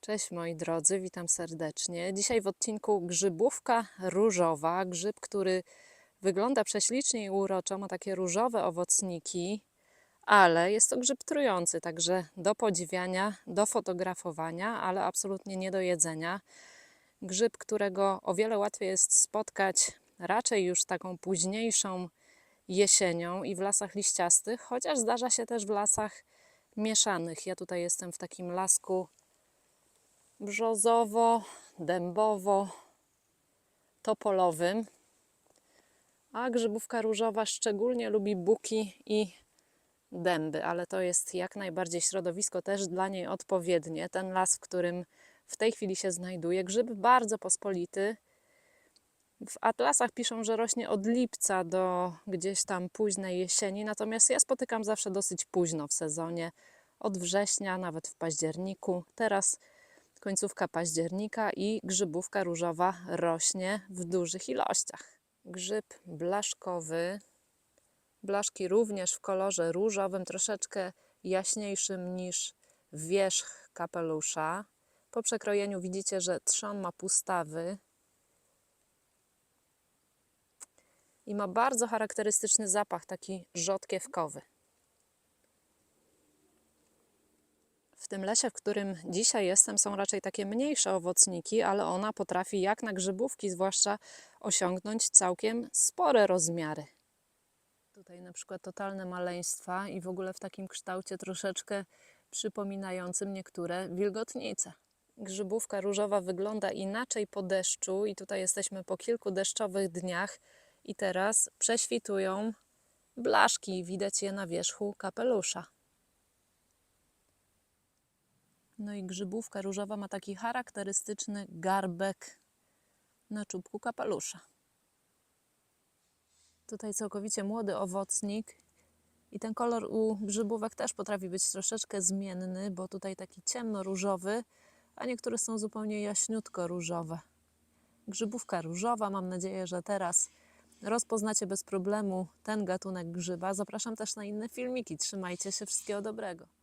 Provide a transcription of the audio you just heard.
Cześć moi drodzy, witam serdecznie. Dzisiaj w odcinku grzybówka różowa, grzyb, który wygląda prześlicznie i uroczo, ma takie różowe owocniki, ale jest to grzyb trujący, także do podziwiania, do fotografowania, ale absolutnie nie do jedzenia. Grzyb, którego o wiele łatwiej jest spotkać raczej już taką późniejszą jesienią i w lasach liściastych, chociaż zdarza się też w lasach mieszanych. Ja tutaj jestem w takim lasku brzozowo, dębowo, topolowym. A grzybówka różowa szczególnie lubi buki i dęby, ale to jest jak najbardziej środowisko też dla niej odpowiednie. Ten las, w którym w tej chwili się znajduje, grzyb bardzo pospolity. W atlasach piszą, że rośnie od lipca do gdzieś tam późnej jesieni, natomiast ja spotykam zawsze dosyć późno w sezonie, od września, nawet w październiku. Teraz końcówka października i grzybówka różowa rośnie w dużych ilościach. Grzyb blaszkowy, blaszki również w kolorze różowym, troszeczkę jaśniejszym niż wierzch kapelusza. Po przekrojeniu widzicie, że trzon ma pustawy i ma bardzo charakterystyczny zapach, taki rzodkiewkowy. Tym lesie, w którym dzisiaj jestem, są raczej takie mniejsze owocniki, ale ona potrafi jak na grzybówki, zwłaszcza osiągnąć całkiem spore rozmiary. Tutaj na przykład totalne maleństwa i w ogóle w takim kształcie troszeczkę przypominającym niektóre wilgotnice. Grzybówka różowa wygląda inaczej po deszczu i tutaj jesteśmy po kilku deszczowych dniach i teraz prześwitują blaszki, widać je na wierzchu kapelusza. No i grzybówka różowa ma taki charakterystyczny garbek na czubku kapelusza. Tutaj całkowicie młody owocnik i ten kolor u grzybówek też potrafi być troszeczkę zmienny, bo tutaj taki ciemno-różowy, a niektóre są zupełnie jaśniutko różowe. Grzybówka różowa, mam nadzieję, że teraz rozpoznacie bez problemu ten gatunek grzyba. Zapraszam też na inne filmiki. Trzymajcie się, wszystkiego dobrego.